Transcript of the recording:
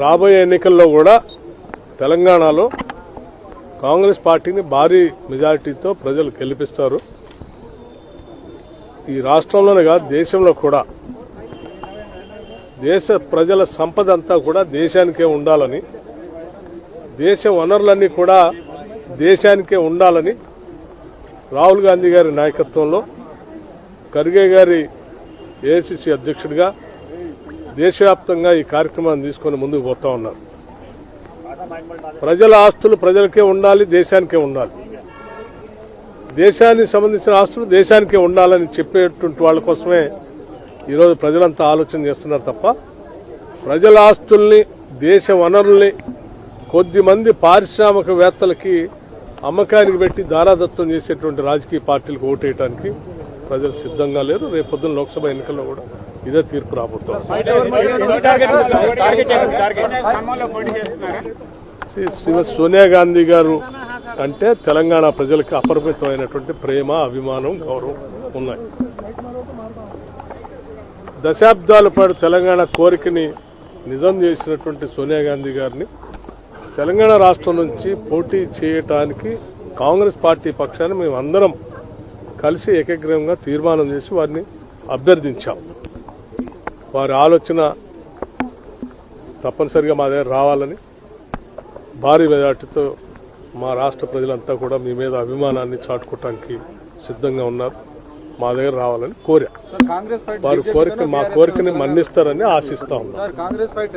రాబోయే ఎన్నికల్లో కూడా తెలంగాణలో కాంగ్రెస్ పార్టీని భారీ మెజారిటీతో ప్రజలు గెలిపిస్తారు. ఈ రాష్ట్రంలోనే కాదు దేశంలో కూడా. దేశ ప్రజల సంపద అంతా కూడా దేశానికే ఉండాలని దేశ వనరులన్నీ కూడా దేశానికే ఉండాలని రాహుల్ గాంధీ గారి నాయకత్వంలో ఖర్గే గారి ఏఐసిసి అధ్యక్షుడిగా దేశవ్యాప్తంగా ఈ కార్యక్రమాన్ని తీసుకొని ముందుకు పోతా ఉన్నారు. ప్రజల ఆస్తులు ప్రజలకే ఉండాలి దేశానికే ఉండాలి. దేశానికి సంబంధించిన ఆస్తులు దేశానికే ఉండాలని చెప్పేటువంటి వాళ్ళ కోసమే ఈరోజు ప్రజలంతా ఆలోచన చేస్తున్నారు తప్ప ప్రజల ఆస్తుల్ని దేశ వనరుల్ని కొద్ది మంది పారిశ్రామికవేత్తలకి అమ్మకానికి పెట్టి దారాదత్తం చేసేటువంటి రాజకీయ పార్టీలకు ఓటేయడానికి ప్రజలు సిద్ధంగా లేరు. రేపొద్దున లోక్సభ ఎన్నికల్లో కూడా ఇదే తీర్పు రాబోతుంది. శ్రీ శ్రీమతి సోనియా గాంధీ గారు అంటే తెలంగాణ ప్రజలకు అపరిమితమైనటువంటి ప్రేమ అభిమానం గౌరవం ఉన్నాయి. దశాబ్దాల పాటు తెలంగాణ కోరికని నిజం చేసినటువంటి సోనియా గాంధీ గారిని తెలంగాణ రాష్ట్రం నుంచి పోటీ చేయటానికి కాంగ్రెస్ పార్టీ పక్షాన్ని మేము అందరం కలిసి ఏకగ్రహంగా తీర్మానం చేసి వారిని అభ్యర్థించాం. వారి ఆలోచన తప్పనిసరిగా మా దగ్గర రావాలని భారీ మెజార్టీతో మా రాష్ట్ర ప్రజలంతా కూడా మీ మీద అభిమానాన్ని చాటుకోవటానికి సిద్ధంగా ఉన్నారు. మా దగ్గర రావాలని కోరా. వారి కోరిక మా కోరికని మన్నిస్తారని ఆశిస్తా ఉన్నాం. కాంగ్రెస్ ఫైట్